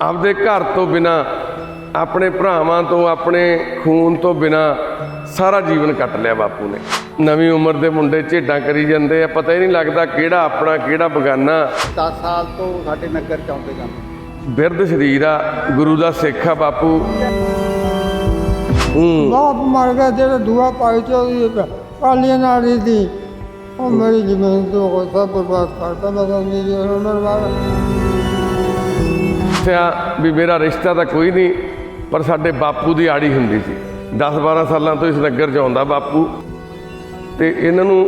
ਆਪਦੇ ਘਰ ਤੋਂ ਬਿਨਾ ਆਪਣੇ ਭਰਾਵਾਂ ਤੋਂ ਆਪਣੇ ਖੂਨ ਤੋਂ ਬਿਨਾ ਸਾਰਾ ਜੀਵਨ ਕੱਟ ਲਿਆ ਬਾਪੂ ਨੇ। ਨਵੀਂ ਉਮਰ ਦੇ ਮੁੰਡੇ ਝੇਡਾਂ ਕਰੀ ਜਾਂਦੇ ਆ ਪਤਾ ਹੀ ਨਹੀਂ ਲੱਗਦਾ ਕਿਹੜਾ ਆਪਣਾ ਕਿਹੜਾ ਬਗਾਨਾ। 10 ਸਾਲ ਤੋਂ ਸਾਡੇ ਨਗਰ ਚ ਆਉਂਦੇ ਜਾਂਦੇ। ਬਿਰਧ ਸਰੀਰ ਆ ਗੁਰੂ ਦਾ ਸਿੱਖ ਆ ਬਾਪੂ। ਹੂੰ। ਬਾਪ ਮਰ ਗਿਆ ਜਿਹੜਾ ਦੂਆ ਪਾਈ ਚ ਉਹਦੀ ਕਾਲੀਆਂ ਨਾਲੀ ਦੀ। ਉਹ ਮੇਰੀ ਜ਼ਮੀਨ ਤੋਂ ਕੋਈ ਸਭ ਬਰਬਾਦ ਕਰਤਾ ਮੈਂ ਮੇਰੀ ਉਮਰ ਬਾਅਦ ਦੱਸਿਆ ਵੀ ਮੇਰਾ ਰਿਸ਼ਤਾ ਤਾਂ ਕੋਈ ਨਹੀਂ ਪਰ ਸਾਡੇ ਬਾਪੂ ਦੀ ਆੜੀ ਹੁੰਦੀ ਸੀ। 10-12 ਸਾਲਾਂ ਤੋਂ ਇਸ ਨਗਰ 'ਚ ਆਉਂਦਾ ਬਾਪੂ। ਤੇ ਇਹਨਾਂ ਨੂੰ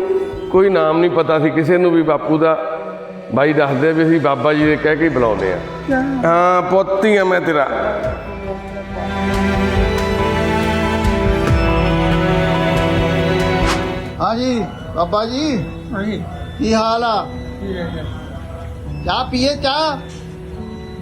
ਕੋਈ ਨਾਮ ਨਹੀਂ ਪਤਾ ਸੀ ਕਿਸੇ ਨੂੰ ਵੀ ਬਾਪੂ ਦਾ। ਬਾਈ ਦੱਸਦੇ ਵੀ ਅਸੀਂ ਬਾਬਾ ਜੀ ਦੇ ਕਹਿ ਕੇ ਹੀ ਬੁਲਾਉਂਦੇ ਆ ਹਾਂ ਪੁੱਤੀ ਆ ਮੈਂ ਤੇਰਾ। ਹਾਂਜੀ ਬਾਬਾ ਜੀ। ਹਾਂਜੀ ਕੀ ਹਾਲ ਆ? ਚਾਹ ਪੀਏ ਚਾਹ?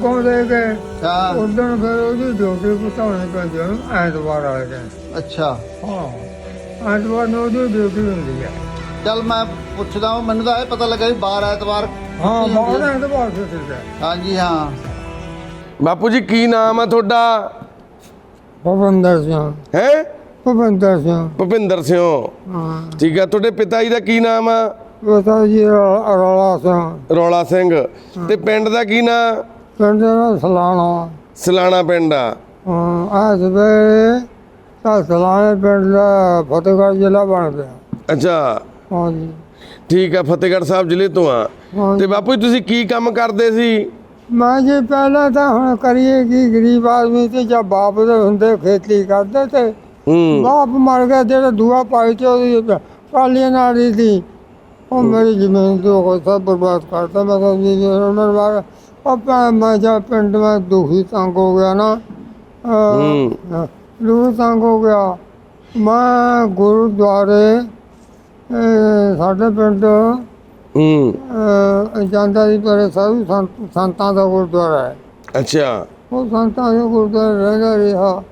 ਅੱਗੋਂ ਦੇ ਗਏ ਹਾਂ। ਉਦੋਂ ਫਿਰ ਉਹਦੀ ਡਿਊਟੀ ਪਤਾਉਣੀ ਪੈਂਦੀ ਉਹਨੂੰ ਐਤਵਾਰ ਵਾਲੇ ਦਿਨ। ਅੱਛਾ। ਹਾਂ ਐਤਵਾਰ ਨੂੰ ਉਹਦੀ ਡਿਊਟੀ ਹੁੰਦੀ ਹੈ ਚੱਲ ਮੈਂ ਪੁੱਛਦਾ ਹਾਂ ਮੈਨੂੰ ਤਾਂ ਇਹ ਪਤਾ ਲੱਗਾ ਵੀ 12 ਐਤਵਾਰ ਹਾਂ ਬਹੁਤ ਐਤਵਾਰ ਤੋਂ ਹੈ ਹਾਂਜੀ ਹਾਂ। ਬਾਪੂ ਜੀ ਕੀ ਨਾਮ ਆ ਤੁਹਾਡਾ? ਭਵਿੰਦਰ ਸਿੰਘ। ਹੈ? ਭਵਿੰਦਰ ਸਿੰਘ। ਭੁਪਿੰਦਰ ਸਿੰਘ। ਹਾਂ। ਠੀਕ ਆ ਤੁਹਾਡੇ ਪਿਤਾ ਜੀ ਦਾ ਕੀ ਨਾਮ ਆ? ਪਤਾ ਜੀ ਰੌ- ਰੌਲਾ ਸਿੰਘ। ਰੌਲਾ ਸਿੰਘ। ਤੇ ਪਿੰਡ ਦਾ ਕੀ ਨਾਮ ਪਿੰਡ ਦਾ ਸਲਾਣਾ। ਸਲਾਣਾ ਪਿੰਡ ਆ। ਅੱਜ ਵੇ ਤਾਂ ਸਲਾਣੇ ਪਿੰਡ ਦਾ ਫਤਿਹਗੜ੍ਹ ਜ਼ਿਲ੍ਹਾ ਬਣ ਗਿਆ। ਅੱਛਾ। ਹਾਂਜੀ। ਠੀਕ ਆ ਫਤਿਹਗੜ੍ਹ ਸਾਹਿਬ ਜ਼ਿਲ੍ਹੇ ਤੋਂ ਆ। ਤੇ ਬਾਪੂ ਜੀ ਤੁਸੀਂ ਕੀ ਕੰਮ ਕਰਦੇ ਸੀ? ਮੈਂ ਜੀ ਪਹਿਲਾਂ ਤਾਂ ਹੁਣ ਕਰੀਏ ਕੀ ਗਰੀਬ ਆਦਮੀ ਤੇ ਜਾਂ ਬਾਪ ਦੇ ਹੁੰਦੇ ਖੇਤੀ ਕਰਦੇ ਤੇ ਬਾਪ ਮਰ ਗਿਆ ਜਿਹੜਾ ਦੂਆ ਪਾਈ ਚ ਉਹਦੀ ਕਾਲੀਆਂ ਨਾਲੀ ਦੀ ਉਹ ਮੇਰੀ ਜ਼ਮੀਨ ਤੋਂ ਕੋਈ ਸਭ ਬਰਬਾਦ ਕਰਤਾ। ਮੈਂ ਤਾਂ ਜੀ ਉਮਰ ਆਪਾਂ ਮੈਂ ਜਾ ਪਿੰਡ में ਦੁਖੀ ਤੰਗ ਹੋ ਗਿਆ ਨਾ। ਹੂੰ। ਲੂ ਤੰਗ ਹੋ ਗਿਆ। ਮੈਂ ਗੁਰਦੁਆਰੇ ਅਹ, ਸਾਡੇ ਪਿੰਡ ਹੂੰ। ਅਹ, ਜਾਂਦਾ ਸੀ ਪਰ ਸਾਧੂ ਸੰਤ- ਸੰਤਾਂ ਦਾ ਗੁਰਦੁਆਰਾ ਹੈ। ਅੱਛਾ। ਉਹ ਸੰਤਾਂ ਦੇ ਗੁਰਦੁਆਰੇ ਰਹਿੰਦਾ ਰਿਹਾ।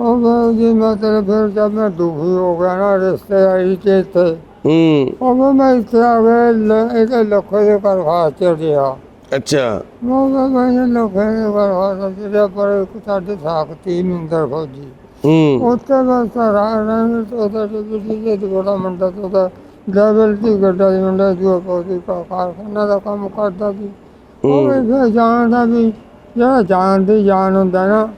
ਉਹ ਫਿਰ ਜੀ ਮੈਂ ਤੇਰੇ ਫਿਰ ਜਦ ਮੈਂ ਦੁਖੀ ਹੋ ਗਿਆ ਨਾ ਰਿਸ਼ਤੇ ਆਈ ਤੇ ਇੱਥੇ। ਹੂੰ। ਉਹ ਫਿਰ ਮੈਂ ਇੱਥੇ ਆ ਗਿਆ ਇਹਦੇ ਲੱਖੇ ਦੇ ਘਰ ਖਾਸ ਚ ਰਿਹਾ। ਅੱਛਾ। ਉਹ ਫਿਰ ਮੈਂ ਲੱਖੇ ਦੇ ਚ ਰਿਹਾ ਪਰ ਸਾਡੇ ਸਾਖਤੀ ਮਿੰਦਰ ਫੌਜੀ ਹੂੰ। ਉੱਥੇ ਬਸ ਰਾਹ ਰਹਿਣ ਤੋਂ ਉਹਦਾ ਜਿਹੜੇ ਦੇ ਬੜਾ ਮੰਡਾ ਦੀ ਗੱਡਾ ਦੀ ਮੰਡਾ ਜੋ ਫੌਜੀ ਕਾ ਕਾਰਖਾਨਾ ਦਾ ਕੰਮ ਕਰਦਾ ਸੀ। ਉਹ ਵੀ ਫਿਰ ਜਾਣਦਾ ਵੀ ਜਿਹੜਾ ਜਾਣ ਦੀ ਜਾਨ ਹੁੰਦਾ ਨਾ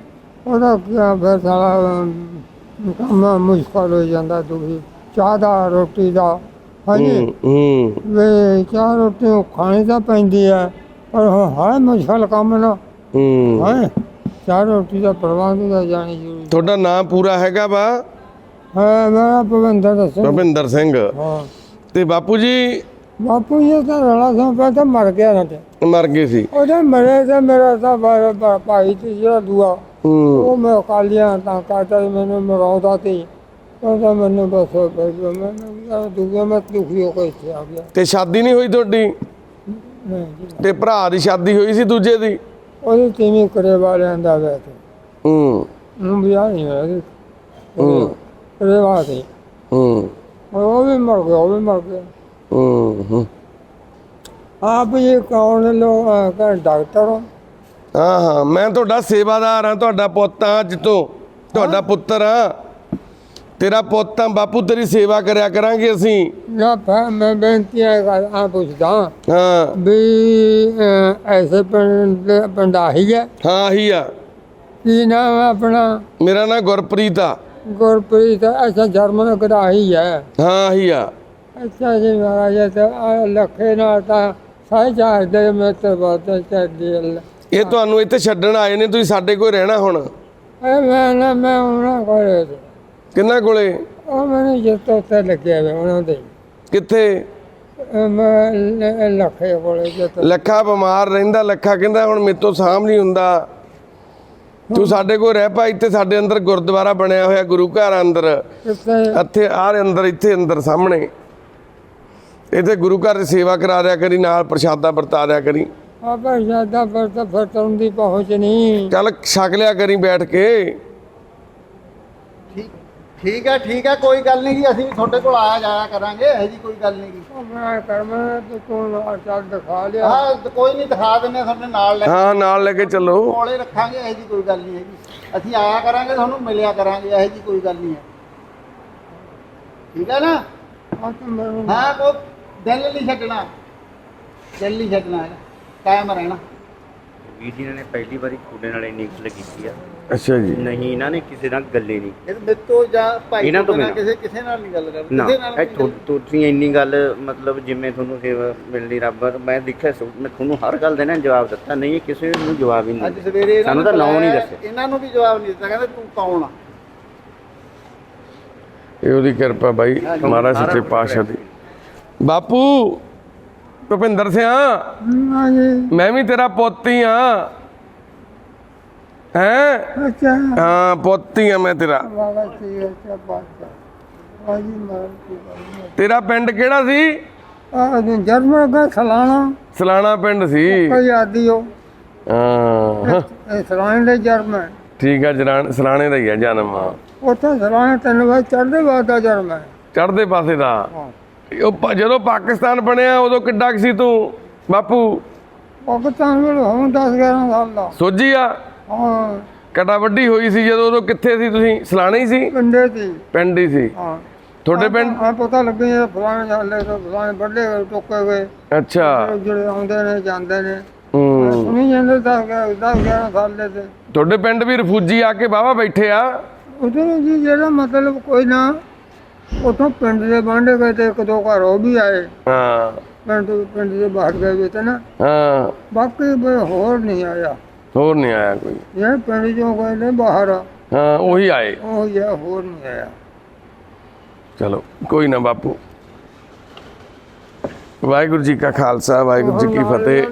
ਉਹਦਾ ਆ ਫਿਰ ਅਮ, ਕੰਮ ਮੁਸ਼ਕਲ ਹੋ ਜਾਂਦਾ ਦੁਖੀ। ਚਾਹ ਦਾ ਰੋਟੀ ਦਾ ਹਾਂਜੀ। ਹੂੰ ਹੂੰ। ਵੇ ਚਾਹ ਰੋਟੀ ਖਾਣੀ ਤਾਂ ਪੈਂਦੀ ਹੈ। ਪਰ ਹੈ ਮੁਸ਼ਕਲ ਕੰਮ ਨਾ। ਹੂੰ। ਹੈ ਚਾਹ ਰੋਟੀ ਦਾ ਪ੍ਰਬੰਧ ਦਾ ਜਾਣੀ ਜ਼ਰੂਰੀ ਤੁਹਾਡਾ ਨਾਮ ਪੂਰਾ ਹੈਗਾ ਵਾ? ਹੈ ਮੇਰਾ ਭਵਿੰਦਰ ਦੱਸੋ ਭੁਪਿੰਦਰ ਸਿੰਘ। ਹਾਂ। ਤੇ ਬਾਪੂ ਜੀ? ਬਾਪੂ ਜੀ ਤਾਂ ਰਲਾ ਸੋ ਪਾ ਤਾਂ ਮਰ ਗਿਆ ਨਾ ਤੇ। ਮਰ ਗਏ ਸੀ। ਉਹਦੇ ਮਰੇ ਤੇ ਮੇਰਾ ਤਾਂ ਭਾਈ ਤੇ ਜਿਹੜਾ ਦੂਆ ਉਹ ਮੈਂ ਕਾਲੀਆਂ ਤਾਂ ਕਾਟਾ ਮੈਨੂੰ ਮਰਾਉਂਦਾ ਤੇ ਉਹ ਤਾਂ ਮੈਨੂੰ ਬਸ ਮੈਨੂੰ ਦੂਆ ਮੈਂ ਦੁਖੀ ਹੋ ਕੇ ਇੱਥੇ ਆ ਗਿਆ। ਤੇ ਸ਼ਾਦੀ ਨਹੀਂ ਹੋਈ ਤੁਹਾਡੀ? ਤੇ ਭਰਾ ਦੀ ਸ਼ਾਦੀ ਹੋਈ ਸੀ ਦੂਜੇ ਦੀ? ਉਹਦੇ ਤੀਵੀਂ ਕਰੇ ਵਾਲਿਆਂ ਦਾ ਵੇ ਤੇ ਹੂੰ। ਨੂੰ ਵਿਆਹ ਨਹੀਂ ਹੋਇਆ ਸੀ। ਹੂੰ। ਕਰੇ ਵਾਲੇ ਹੂੰ। ਉਹ ਵੀ ਮਰ ਗਿਆ ਉਹ ਵੀ ਮਰ ਗਿਆ। ਹੂੰ ਹੂੰ। ਆਪ ਇਹ ਕੌਣ ਲੋ ਕਹ ਡਾਕਟਰ ਹੋ? ਹਾਂ ਹਾਂ। ਮੈਂ ਤੁਹਾਡਾ ਸੇਵਾਦਾਰ ਹਾਂ ਤੁਹਾਡਾ ਪੁੱਤ ਹਾਂ ਅੱਜ ਤੋਂ ਤੁਹਾਡਾ ਪੁੱਤਰ ਹਾਂ। ਤੇਰਾ ਪੁੱਤ ਹਾਂ ਬਾਪੂ ਤੇਰੀ ਸੇਵਾ ਕਰਿਆ ਕਰਾਂਗੇ ਅਸੀਂ। ਨਾ ਫਿਰ ਮੈਂ ਬੇਨਤੀ ਆ ਪੁੱਛਦਾ ਹਾਂ। ਵੀ ਐਸੇ ਪਿੰਡ ਪਿੰਡ ਆਹੀ ਹੈ? ਹਾਂ ਹੀ ਆ। ਕੀ ਨਾਮ ਆਪਣਾ? ਮੇਰਾ ਨਾਂ ਗੁਰਪ੍ਰੀਤ ਆ। ਗੁਰਪ੍ਰੀਤ ਅੱਛਾ ਜਰਮਨ ਕਢਾਈ ਹੈ? ਹਾਂ ਹੀ ਆ। ਅੱਛਾ ਜੀ ਮਹਾਰਾਜ ਤਾਂ ਆਹ ਲੱਖੇ ਨਾਲ ਤਾਂ ਸਾਈ ਚਾਰ ਦੇ ਮੈਂ ਤੇ ਬਾਤ ਚੱਲਦੀ ਹੈ। ਇਹ ਤੁਹਾਨੂੰ ਇੱਥੇ ਛੱਡਣ ਆਏ ਨੇ ਤੁਸੀਂ ਸਾਡੇ ਕੋਲ ਰਹਿਣਾ ਹੁਣ। ਮੈਂ ਨਾ ਮੈਂ ਉਹਨਾਂ ਕੋਲੇ। ਕਿੰਨਾ ਕੋਲੇ? ਉਹ ਮੈਨੂੰ ਜਿੱਤ ਉੱਤੇ ਲੱਗਿਆ ਵੇ ਉਹਨਾਂ ਦੇ। ਕਿੱਥੇ? ਲੱਖੇ ਕੋਲੇ ਜਿੱਤ ਲੱਖਾ ਬਿਮਾਰ ਰਹਿੰਦਾ ਲੱਖਾ ਕਹਿੰਦਾ ਹੁਣ ਮੇਰੇ ਤੋਂ ਸਾਂਭ ਨਹੀਂ ਹੁੰਦਾ। ਤੂੰ ਸਾਡੇ ਕੋਲ ਰਹਿ ਪਾ ਇੱਥੇ ਸਾਡੇ ਅੰਦਰ ਗੁਰਦੁਆਰਾ ਬਣਿਆ ਹੋਇਆ ਗੁਰੂ ਘਰ ਅੰਦਰ। ਇੱਥੇ ਆਹ ਅੰਦਰ ਇੱਥੇ ਅੰਦਰ ਸਾਹਮਣੇ। ਇੱਥੇ ਗੁਰੂ ਘਰ ਦੀ ਸੇਵਾ ਕਰਾ ਦਿਆ ਕਰੀ ਨਾਲ ਪ੍ਰਸ਼ਾਦਾ ਵਰਤਾ ਦਿਆ ਕਰੀ। ਆਪੇ ਜ਼ਿਆਦਾ ਵਰਤ ਫਟਣ ਦੀ ਪਹੁੰਚ ਨਹੀਂ। ਚੱਲ ਛਕ ਲਿਆ ਕਰੀ ਬੈਠ ਕੇ। ਠੀਕ ਹੈ ਠੀਕ ਹੈ ਕੋਈ ਗੱਲ ਨਹੀਂ ਜੀ ਅਸੀਂ ਵੀ ਤੁਹਾਡੇ ਕੋਲ ਆਇਆ ਜਾਇਆ ਕਰਾਂਗੇ ਇਹ ਜੀ ਕੋਈ ਗੱਲ ਨਹੀਂ ਜੀ। ਮੈਂ ਕਰਮ ਤੇ ਆ ਚੱਲ ਦਿਖਾ ਲਿਆ। ਹਾਂ ਕੋਈ ਨਹੀਂ ਦਿਖਾ ਦਿੰਦੇ ਹਾਂ ਤੁਹਾਡੇ ਨਾਲ ਲੈ ਹਾਂ ਨਾਲ ਲੈ ਕੇ ਚੱਲੋ। ਕੋਲੇ ਰੱਖਾਂਗੇ ਇਹ ਜੀ ਕੋਈ ਗੱਲ ਨਹੀਂ ਹੈਗੀ। ਅਸੀਂ ਆਇਆ ਕਰਾਂਗੇ ਤੁਹਾਨੂੰ ਮਿਲਿਆ ਕਰਾਂਗੇ ਇਹ ਜੀ ਕੋਈ ਗੱਲ ਨਹੀਂ ਹੈ। ਠੀਕ ਹੈ ਨਾ? ਤੂੰ ਹਾਂ ਕੋ ਦਿਲ ਨਹੀਂ ਛੱਡਣਾ। ਦਿਲ ਨਹੀਂ ਛੱਡਣਾ ਹੈਗਾ। ਕਾਇਮ ਰਹਿਣਾ। ਵੀਰ ਜੀ ਨੇ ਪਹਿਲੀ ਵਾਰੀ ਤੁਹਾਡੇ ਨਾਲ ਇੰਨੀ ਗੱਲ ਕੀਤੀ ਆ। ਅੱਛਾ ਜੀ। ਨਹੀਂ ਇਹਨਾਂ ਨੇ ਕਿਸੇ ਨਾਲ ਗੱਲੇ ਨਹੀਂ ਇਹ ਮੇਤੋਂ ਜਾਂ ਭਾਈ ਇਹਨਾਂ ਤੋਂ ਬਿਨਾਂ। ਕਿਸੇ ਕਿਸੇ ਨਾਲ ਨਹੀਂ ਗੱਲ ਕਰਦੇ ਨਾ ਕਿਸੇ ਨਾਲ ਇਹ ਨਹੀਂ ਤੁ- ਤੁਸੀਂ ਇੰਨੀ ਗੱਲ ਮਤਲਬ ਜਿਵੇਂ ਤੁਹਾਨੂੰ ਸੇਵਾ ਮਿਲਣੀ ਰੱਬ ਮੈਂ ਦੇਖਿਆ ਸੋ- ਮੈਂ ਤੁਹਾਨੂੰ ਹਰ ਗੱਲ ਦੇ ਨਾਲ ਜਵਾਬ ਦਿੱਤਾ ਨਹੀਂ ਇਹ ਕਿਸੇ ਨੂੰ ਜਵਾਬ ਹੀ ਅੱਜ ਨਹੀਂ ਸਵੇਰੇ ਇਹਨਾਂ ਸਾਨੂੰ ਨੂੰ ਤਾਂ ਨਾਂ ਨਹੀਂ ਬੁਲਾਇਆ, ਦੱਸਿਆ। ਇਹਨਾਂ ਨੂੰ ਵੀ ਜਵਾਬ ਨਹੀਂ ਦਿੱਤਾ ਕਹਿੰਦੇ ਤੂੰ ਕੌਣ ਆ? ਇਹ ਉਹਦੀ ਕਿਰਪਾ ਬਾਈ ਮਹਾਰਾਜ ਸੱਚੇ ਪਾਤਸ਼ਾਹ ਦੀ। ਬਾਪੂ ਭੁਪਿੰਦਰ ਸਿਆ। ਹਾਂ ਜੀ ਮੈਂ ਵੀ ਤੇਰਾ ਪੁੱਤ ਹੀ ਆ। ਹੈ? ਅੱਛਾ। ਹਾਂ ਪੁੱਤ ਹੀ ਆ ਮੈਂ ਤੇਰਾ। ਅੱਛਾ ਬਾਤ ਮਾਰ ਕੀ ਤੇਰਾ ਪਿੰਡ ਕਿਹੜਾ ਸੀ? ਆ ਜਰਮਨ ਦਾ ਸਲਾਣਾ। ਸਲਾਣਾ ਪਿੰਡ ਸੀ। ਕੋਈ ਆਦੀ ਹੋ ਹਾਂ। ਇਹ ਸਲਾਣੇ ਦੇ ਜਰਮਨ। ਠੀਕ ਆ ਜਰਾਨ ਸਲਾਣੇ ਦਾ ਹੀ ਆ ਜਨਮ ਉੱਥੇ ਸਲਾਣੇ ਤਿੰਨ ਵਾਰ ਚੜ੍ਹਦੇ ਬਾਅਦ ਦਾ ਜਰਮਨ ਚੜ੍ਹਦੇ ਪਾਸੇ ਦਾ। ਉਹ ਜਦੋਂ ਪਾਕਿਸਤਾਨ ਬਣਿਆ ਉਦੋਂ ਕਿੱਡਾ ਕੁ ਸੀ ਤੂੰ? ਬਾਪੂ। ਪਾਕਿਸਤਾਨ ਵਿੱਚ ਹੁਣ 10 11 ਸਾਲ ਦਾ। ਸੋਝੀ ਆ? ਹਾਂ। ਕਟਾ ਵੱਡੀ ਹੋਈ ਸੀ ਜਦੋਂ ਉਦੋਂ ਕਿੱਥੇ ਸੀ ਤੁਸੀਂ? ਸਲਾਣੇ ਹੀ ਸੀ? ਪਿੰਡੇ ਦੀ ਪਿੰਡ ਹੀ ਸੀ। ਹਾਂ। ਤੁਹਾਡੇ ਪਿੰਡ? ਆ ਪਤਾ ਲੱਗਿਆ ਫਲਾਣੇ ਤੋਂ ਫਲਾਣੇ ਵੱਡੇ ਟੋਕੇ ਗਏ ਅੱਛਾ। ਜਿਹੜੇ ਆਉਂਦੇ ਨੇ ਜਾਂਦੇ ਨੇ। ਹੂੰ। ਸੁਣੀ ਜਾਂਦੇ 10 10 11 ਸਾਲ ਦੇ ਤੇ। ਤੁਹਾਡੇ ਪਿੰਡ ਵੀ ਰਫੂਜੀ ਆ ਕੇ ਬਾਵਾ ਬੈਠੇ ਆ? ਉਧਰ ਜੀ ਜਿਹੜਾ ਮਤਲਬ ਕੋਈ ਨਾ ਉਥੋਂ ਪਿੰਡ ਦੇ ਬਾਂਡੇ ਗਏ ਤੇ ਇੱਕ ਦੋ ਘਰ ਉਹ ਵੀ ਆਏ। ਹਾਂ। ਪਿੰਡ ਪਿੰਡ ਦੇ ਬਾਹਰ ਗਏ ਵੇ ਤੇ ਨਾ। ਹਾਂ। ਬਾਕੀ ਕੋਈ ਹੋਰ ਨਹੀਂ ਆਇਆ। ਹੋਰ ਨਹੀਂ ਆਇਆ ਕੋਈ। ਇਹ ਪਿੰਡ ਚੋਂ ਗਏ ਨੇ ਬਾਹਰ। ਹਾਂ ਉਹੀ ਆਏ। ਉਹ ਇਹ ਹੋਰ ਨਹੀਂ ਆਇਆ। ਚਲੋ ਕੋਈ ਨਾ ਬਾਪੂ। ਵਾਹਿਗੁਰੂ ਜੀ ਕਾ ਖਾਲਸਾ ਵਾਹਿਗੁਰੂ ਜੀ ਕੀ ਫਤਿਹ।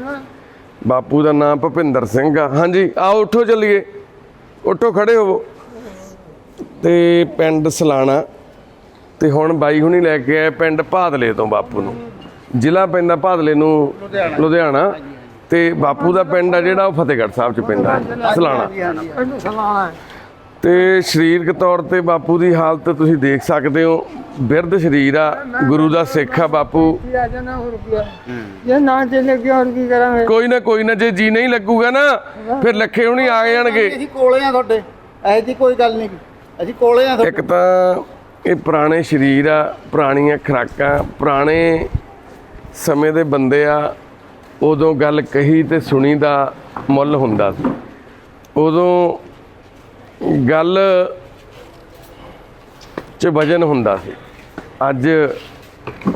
ਬਾਪੂ ਦਾ ਨਾਮ ਭੁਪਿੰਦਰ ਸਿੰਘ ਆ। ਹਾਂਜੀ ਆਓ ਉੱਠੋ ਚੱਲੀਏ। ਉੱਠੋ ਖੜੇ ਹੋਵੋ। ਤੇ ਪਿੰਡ ਸਲਾਣਾ ਤੇ ਹੁਣ ਬਾਈ ਹੁਣੀ ਲੈ ਕੇ ਆਏ ਪਿੰਡ ਭਾਦਲੇ ਤੋਂ ਬਾਪੂ ਨੂੰ। ਜ਼ਿਲ੍ਹਾ ਪੈਂਦਾ ਭਾਦਲੇ ਨੂੰ ਲੁਧਿਆਣਾ। ਤੇ ਬਾਪੂ ਦਾ ਪਿੰਡ ਆ ਜਿਹੜਾ ਉਹ ਫਤਿਹਗੜ੍ਹ ਸਾਹਿਬ ਚ ਪੈਂਦਾ ਸਲਾਣਾ। ਤੇ ਸਰੀਰਕ ਤੌਰ ਤੇ ਬਾਪੂ ਦੀ ਹਾਲਤ ਤੁਸੀਂ ਦੇਖ ਸਕਦੇ ਹੋ। ਬਿਰਧ ਸਰੀਰ ਆ ਗੁਰੂ ਦਾ ਸਿੱਖ ਆ ਬਾਪੂ। ਜੇ ਨਾ ਹੋਰ ਕੀ ਕਰਾਂਗੇ ਕੋਈ ਨਾ ਕੋਈ ਨਾ ਜੇ ਜੀ ਨਹੀਂ ਲੱਗੂਗਾ ਨਾ ਫਿਰ ਲੱਖੇ ਹੁਣੀ ਆ ਜਾਣਗੇ। ਅਸੀਂ ਕੋਲੇ ਆ ਤੁਹਾਡੇ ਜੀ ਕੋਈ ਗੱਲ ਨਹੀਂ। ਅਸੀਂ ਕੋਲੇ ਆ ਇੱਕ ਤਾਂ ਇਹ ਪੁਰਾਣੇ ਸਰੀਰ ਆ ਪੁਰਾਣੀਆਂ ਖਰਾਕਾਂ ਪੁਰਾਣੇ ਸਮੇਂ ਦੇ ਬੰਦੇ ਆ ਉਦੋਂ ਗੱਲ ਕਹੀ ਤੇ ਸੁਣੀ ਦਾ ਮੁੱਲ ਹੁੰਦਾ ਸੀ। ਉਦੋਂ ਗੱਲ ਚ ਵਜਨ ਹੁੰਦਾ ਸੀ। ਅੱਜ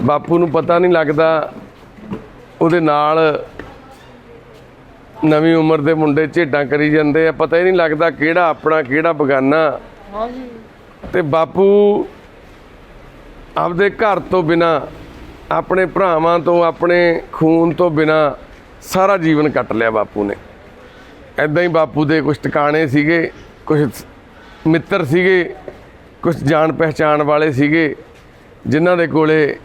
ਬਾਪੂ ਨੂੰ ਪਤਾ ਨਹੀਂ ਲੱਗਦਾ ਉਹਦੇ ਨਾਲ ਨਵੀਂ ਉਮਰ ਦੇ ਮੁੰਡੇ ਝੇਡਾਂ ਕਰੀ ਜਾਂਦੇ ਆ ਪਤਾ ਹੀ ਨਹੀਂ ਲੱਗਦਾ ਕਿਹੜਾ ਆਪਣਾ ਕਿਹੜਾ ਬਗਾਨਾ। ਹਾਂ ਜੀ ਤੇ ਬਾਪੂ ਆਪਦੇ ਘਰ ਤੋਂ ਬਿਨਾ, ਆਪਣੇ ਭਰਾਵਾਂ ਤੋਂ, ਆਪਣੇ ਖੂਨ ਤੋਂ ਬਿਨਾ ਸਾਰਾ ਜੀਵਨ ਕੱਟ ਲਿਆ ਬਾਪੂ ਨੇ। ਐਦਾਂ ਹੀ ਬਾਪੂ ਦੇ ਕੁਝ ਟਿਕਾਣੇ ਸੀਗੇ ਕੁਝ ਮਿੱਤਰ ਸੀਗੇ ਕੁਝ ਜਾਣ ਪਹਿਚਾਣ ਵਾਲੇ ਸੀਗੇ, ਜਿਨ੍ਹਾਂ ਦੇ ਕੋਲੇ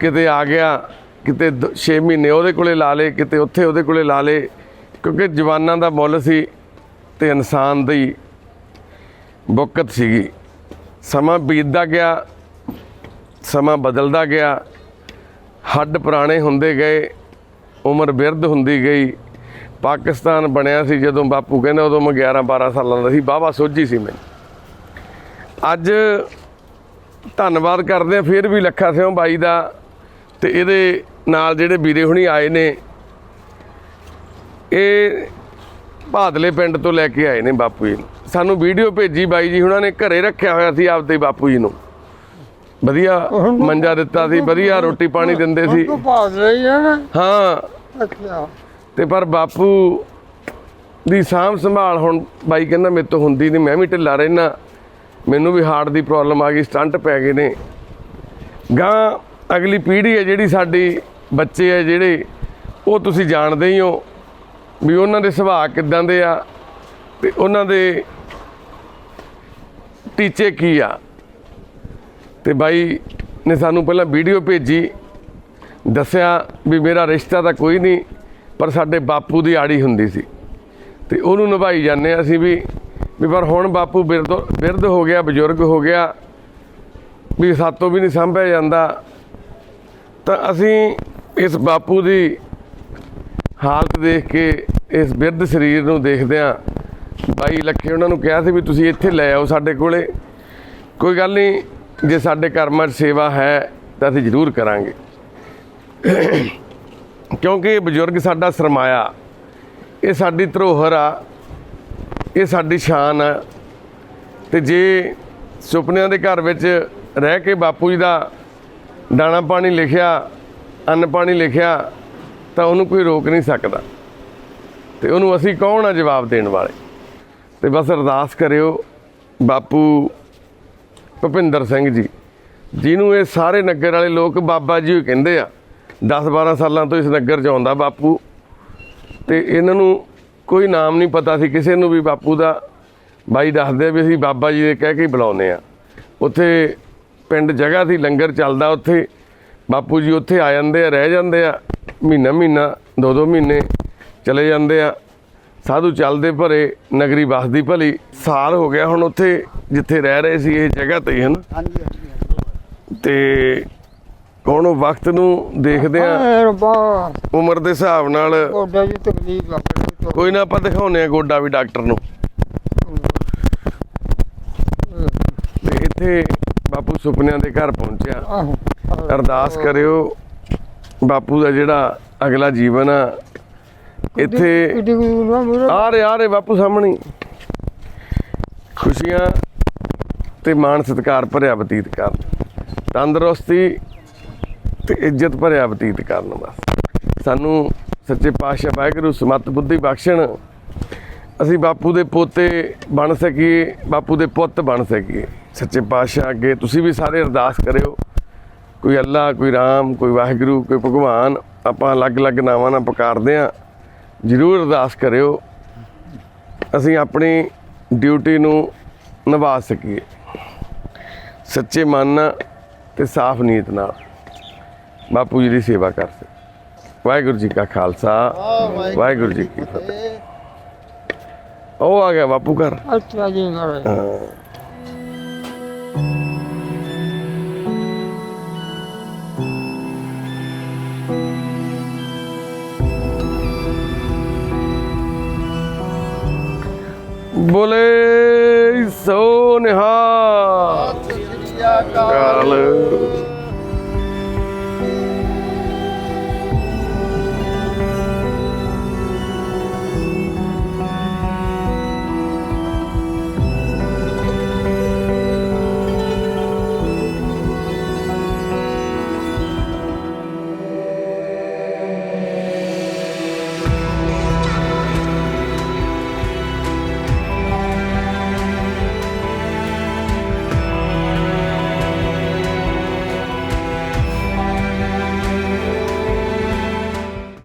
ਕਿਤੇ ਆ ਗਿਆ, ਕਿਤੇ 6 ਮਹੀਨੇ ਉਹਦੇ ਕੋਲੇ ਲਾ ਲੇ ਕਿਤੇ ਉੱਥੇ ਉਹਦੇ ਕੋਲੇ ਲਾ ਲੇ ਕਿਉਂਕਿ ਜਵਾਨਾਂ ਦਾ ਮੁੱਲ ਸੀ ਤੇ ਇਨਸਾਨ ਦੀ ਬੁੱਕਤ ਸੀਗੀ। ਸਮਾਂ ਬੀਤਦਾ ਗਿਆ ਸਮਾਂ ਬਦਲਦਾ ਗਿਆ। ਹੱਡ ਪੁਰਾਣੇ ਹੁੰਦੇ ਗਏ, ਉਮਰ ਬਿਰਧ ਹੁੰਦੀ ਗਈ। ਪਾਕਿਸਤਾਨ ਬਣਿਆ ਸੀ ਜਦੋਂ ਬਾਪੂ ਕਹਿੰਦਾ ਉਦੋਂ ਮੈਂ 11 12 ਸਾਲਾਂ ਦਾ ਸੀ ਬਾਬਾ ਸੋਝੀ ਸੀ ਮੈਂ ਅੱਜ ਧੰਨਵਾਦ ਕਰਦੇ ਆ ਫਿਰ ਵੀ ਲੱਖਾ ਸਿਉਂ ਬਾਈ ਦਾ ਤੇ ਇਹਦੇ ਨਾਲ ਜਿਹੜੇ ਵੀਰੇ ਹੁਣੀ ਆਏ ਨੇ, ਇਹ ਭਾਦਲੇ ਪਿੰਡ ਤੋਂ ਲੈ ਕੇ ਆਏ ਨੇ ਬਾਪੂ ਜੀ ਨੂੰ। ਸਾਨੂੰ ਵੀਡੀਓ ਭੇਜੀ ਬਾਈ ਜੀ ਉਹਨਾਂ ਨੇ ਘਰੇ ਰੱਖਿਆ ਹੋਇਆ ਸੀ ਆਪਦੇ ਬਾਪੂ ਜੀ ਨੂੰ। ਵਧੀਆ ਮੰਜਾ ਦਿੱਤਾ ਸੀ ਵਧੀਆ ਰੋਟੀ ਪਾਣੀ ਦਿੰਦੇ ਸੀ। ਤੂੰ ਭਾਗ ਰਹੀ ਹੈ ਨਾ? ਹਾਂ। ਅੱਛਾ। ਤੇ ਪਰ ਬਾਪੂ ਦੀ ਸਾਂਭ ਸੰਭਾਲ ਹੁਣ ਬਾਈ ਕਹਿੰਦਾ ਮੇਰੇ ਤੋਂ ਹੁੰਦੀ ਨਹੀਂ ਮੈਂ ਵੀ ਢਿੱਲਾ ਰਹਿਣਾ ਮੈਨੂੰ ਵੀ ਹਾਰਟ ਦੀ ਪ੍ਰੋਬਲਮ ਆ ਗਈ ਸਟੰਟ ਪੈ ਗਏ ਨੇ। ਗਾਂ ਅਗਲੀ ਪੀੜ੍ਹੀ ਹੈ ਜਿਹੜੀ ਸਾਡੀ ਬੱਚੇ ਹੈ ਜਿਹੜੇ ਉਹ ਤੁਸੀਂ ਜਾਣਦੇ ਹੀ ਹੋ ਵੀ ਉਹਨਾਂ ਦੇ ਸੁਭਾਅ ਕਿੱਦਾਂ ਦੇ ਆ ਤੇ ਉਹਨਾਂ ਦੇ ਟੀਚੇ ਕੀ ਆ। ਤੇ ਬਾਈ ਨੇ ਸਾਨੂੰ ਪਹਿਲਾਂ ਵੀਡੀਓ ਭੇਜੀ, ਦੱਸਿਆ ਵੀ ਮੇਰਾ ਰਿਸ਼ਤਾ ਤਾਂ ਕੋਈ ਨਹੀਂ, ਪਰ ਸਾਡੇ ਬਾਪੂ ਦੀ ਆੜੀ ਹੁੰਦੀ ਸੀ। ਤੇ ਉਹਨੂੰ ਨਿਭਾਈ ਜਾਂਦੇ ਹਾਂ ਅਸੀਂ ਵੀ ਵੀ ਪਰ ਹੁਣ ਬਾਪੂ ਬਿਰਧ ਬਿਰਧ ਹੋ ਗਿਆ, ਬਜ਼ੁਰਗ ਹੋ ਗਿਆ, ਵੀ ਸਾਤੋਂ ਵੀ ਨਹੀਂ ਸੰਭਿਆ ਜਾਂਦਾ। ਤਾਂ ਅਸੀਂ ਇਸ ਬਾਪੂ ਦੀ ਹਾਲਤ ਦੇਖ ਕੇ, ਇਸ ਬਿਰਧ ਸਰੀਰ ਨੂੰ ਦੇਖਦਿਆਂ ਬਾਈ ਲੱਖੇ ਉਹਨਾਂ ਨੂੰ ਕਿਹਾ ਸੀ ਵੀ ਤੁਸੀਂ ਇੱਥੇ ਲੈ ਆਓ ਸਾਡੇ ਕੋਲੇ। ਕੋਈ ਗੱਲ ਨਹੀਂ ਜੇ ਸਾਡੇ ਕਰਮਾਂ 'ਚ ਸੇਵਾ ਹੈ, ਤਾਂ ਅਸੀਂ ਜ਼ਰੂਰ ਕਰਾਂਗੇ। ਕਿਉਂਕਿ ਇਹ ਬਜ਼ੁਰਗ ਸਾਡਾ ਸਰਮਾਇਆ। ਇਹ ਸਾਡੀ ਧਰੋਹਰ ਆ। ਇਹ ਸਾਡੀ ਸ਼ਾਨ ਆ। ਤੇ ਜੇ ਸੁਪਨਿਆਂ ਦੇ ਘਰ ਵਿੱਚ ਰਹਿ ਕੇ ਬਾਪੂ ਜੀ ਦਾ ਦਾਣਾ ਪਾਣੀ ਲਿਖਿਆ, ਅੰਨ ਪਾਣੀ ਲਿਖਿਆ, ਤਾਂ ਉਹਨੂੰ ਕੋਈ ਰੋਕ ਨਹੀਂ ਸਕਦਾ। ਤੇ ਉਹਨੂੰ ਅਸੀਂ ਕੌਣ ਆ ਜਵਾਬ ਦੇਣ ਵਾਲੇ? ਤੇ ਬਸ ਅਰਦਾਸ ਕਰਿਓ, ਬਾਪੂ ਭੁਪਿੰਦਰ ਸਿੰਘ ਜੀ, ਜਿਹਨੂੰ ਇਹ ਸਾਰੇ ਨਗਰ ਵਾਲੇ ਲੋਕ ਬਾਬਾ ਜੀ ਹੀ ਕਹਿੰਦੇ ਆ। 10 12 ਸਾਲਾਂ ਤੋਂ ਇਸ ਨਗਰ 'ਚ ਆਉਂਦਾ ਬਾਪੂ। ਤੇ ਇਹਨਾਂ ਨੂੰ ਕੋਈ ਨਾਮ ਨਹੀਂ ਪਤਾ ਸੀ, ਕਿਸੇ ਨੂੰ ਵੀ ਬਾਪੂ ਦਾ। ਬਾਈ ਦੱਸਦੇ ਵੀ ਅਸੀਂ ਬਾਬਾ ਜੀ ਦੇ ਕਹਿ ਕੇ ਹੀ ਬੁਲਾਉਂਦੇ ਆ। ਉੱਥੇ ਪਿੰਡ ਜਗ੍ਹਾ ਸੀ, ਲੰਗਰ ਚੱਲਦਾ ਉੱਥੇ। ਬਾਪੂ ਜੀ ਉੱਥੇ ਆ ਜਾਂਦੇ ਆ, ਰਹਿ ਜਾਂਦੇ ਆ। ਮਹੀਨਾ ਮਹੀਨਾ ਦੋ ਦੋ ਮਹੀਨੇ ਚਲੇ ਜਾਂਦੇ ਆ। ਸਾਧੂ ਚੱਲਦੇ ਭਰੇ ਨਗਰੀ ਵਸਦੀ ਭਲੀ। ਸਾਲ ਹੋ ਗਿਆ ਹੁਣ ਉੱਥੇ ਜਿੱਥੇ ਰਹਿ ਰਹੇ ਸੀ ਇਹ ਜਗ੍ਹਾ ਤੇ ਹੀ ਹਨ? ਹਾਂਜੀ। ਤੇ ਹੁਣ ਵਕਤ ਨੂੰ ਦੇਖਦੇ ਆ ਉਮਰ ਦੇ ਹਿਸਾਬ ਨਾਲ ਤਕਲੀਫ ਕੋਈ ਨਾ ਆਪਾਂ ਦਿਖਾਉਨੇ ਆ ਗੋਡਾ ਵੀ ਡਾਕਟਰ ਨੂੰ। ਤੇ ਇੱਥੇ ਬਾਪੂ ਸੁਪਨਿਆਂ ਦੇ ਘਰ ਪਹੁੰਚਿਆ। ਅਰਦਾਸ ਕਰਿਓ ਬਾਪੂ ਦਾ ਜਿਹੜਾ ਅਗਲਾ ਜੀਵਨ ਆ ਇੱਥੇ ਆ ਰਹੇ ਆ ਰਹੇ ਬਾਪੂ ਸਾਹਮਣੇ। ਖੁਸ਼ੀਆਂ ਤੇ ਮਾਣ ਸਤਿਕਾਰ ਭਰਿਆ ਬਤੀਤ ਕਰਨ। ਤੰਦਰੁਸਤੀ ਤੇ ਇੱਜ਼ਤ ਭਰਿਆ ਬਤੀਤ ਕਰਨ ਬਸ। ਸਾਨੂੰ ਸੱਚੇ ਪਾਤਸ਼ਾਹ ਵਾਹਿਗੁਰੂ ਸਮਤ ਬੁੱਧੀ ਬਖਸ਼ਣ। ਅਸੀਂ ਬਾਪੂ ਦੇ ਪੋਤੇ ਬਣ ਸਕੀਏ ਬਾਪੂ ਦੇ ਪੁੱਤ ਬਣ ਸਕੀਏ। ਸੱਚੇ ਪਾਤਸ਼ਾਹ ਅੱਗੇ ਤੁਸੀਂ ਵੀ ਸਾਰੇ ਅਰਦਾਸ ਕਰਿਓ। ਕੋਈ ਅੱਲਾ ਕੋਈ ਰਾਮ ਕੋਈ ਵਾਹਿਗੁਰੂ ਕੋਈ ਭਗਵਾਨ ਆਪਾਂ ਅਲੱਗ-ਅਲੱਗ ਨਾਵਾਂ ਨਾਲ ਪੁਕਾਰਦੇ ਆ ਜ਼ਰੂਰ ਅਰਦਾਸ ਕਰਿਓ ਅਸੀਂ ਆਪਣੀ ਡਿਊਟੀ ਨੂੰ ਨਿਭਾ ਸਕੀਏ। ਸੱਚੇ ਮਨ ਨਾਲ ਤੇ ਸਾਫ਼ ਨੀਤ ਨਾਲ ਬਾਪੂ ਜੀ ਦੀ ਸੇਵਾ ਕਰ ਸਕੀਏ। ਵਾਹਿਗੁਰੂ ਜੀ ਕਾ ਖਾਲਸਾ ਵਾਹ ਵਾਹਿਗੁਰੂ ਜੀ ਕੀ ਫਤਿਹ। ਉਹ ਆ ਗਿਆ ਬਾਪੂ ਘਰ। ਅੱਛਾ ਜੀ ਮਾਰੇ ਹਾਂ।